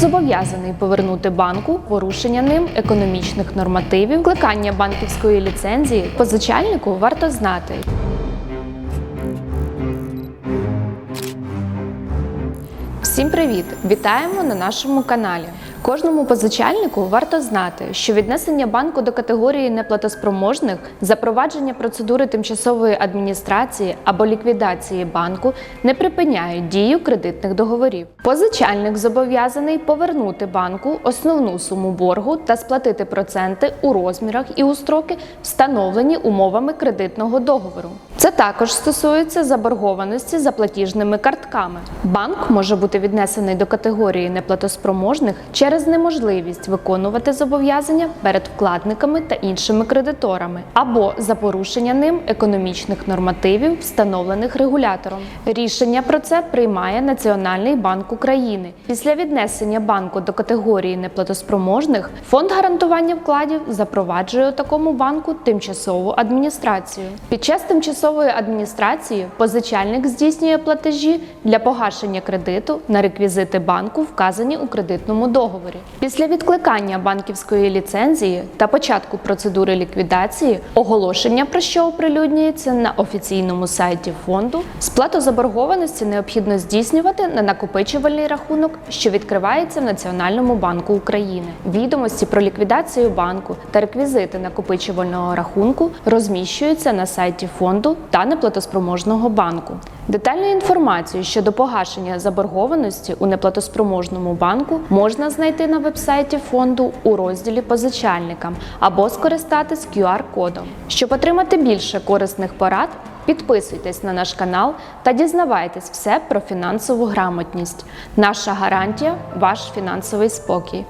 Зобов'язаний повернути банку порушення ним економічних нормативів, кликання банківської ліцензії позичальнику варто знати. Всім привіт! Вітаємо на нашому каналі. Кожному позичальнику варто знати, що віднесення банку до категорії неплатоспроможних, запровадження процедури тимчасової адміністрації або ліквідації банку не припиняють дію кредитних договорів. Позичальник зобов'язаний повернути банку основну суму боргу та сплатити проценти у розмірах і у строки, встановлені умовами кредитного договору. Це також стосується заборгованості за платіжними картками. Банк може бути віднесений до категорії неплатоспроможних через неможливість виконувати зобов'язання перед вкладниками та іншими кредиторами або за порушення ним економічних нормативів, встановлених регулятором. Рішення про це приймає Національний банк України. Після віднесення банку до категорії неплатоспроможних фонд гарантування вкладів запроваджує у такому банку тимчасову адміністрацію. Під час тимчасової адміністрації позичальник здійснює платежі для погашення кредиту на реквізити банку, вказані у кредитному договорі. Після відкликання банківської ліцензії та початку процедури ліквідації оголошення про що оприлюднюється на офіційному сайті фонду. Сплату заборгованості необхідно здійснювати на накопичувальний рахунок, що відкривається в Національному банку України. Відомості про ліквідацію банку та реквізити накопичувального рахунку розміщуються на сайті фонду та неплатоспроможного банку. Детальну інформацію щодо погашення заборгованості у неплатоспроможному банку можна знайти на вебсайті фонду у розділі позичальникам або скористатись QR-кодом. Щоб отримати більше корисних порад, підписуйтесь на наш канал та дізнавайтесь все про фінансову грамотність. Наша гарантія ваш фінансовий спокій.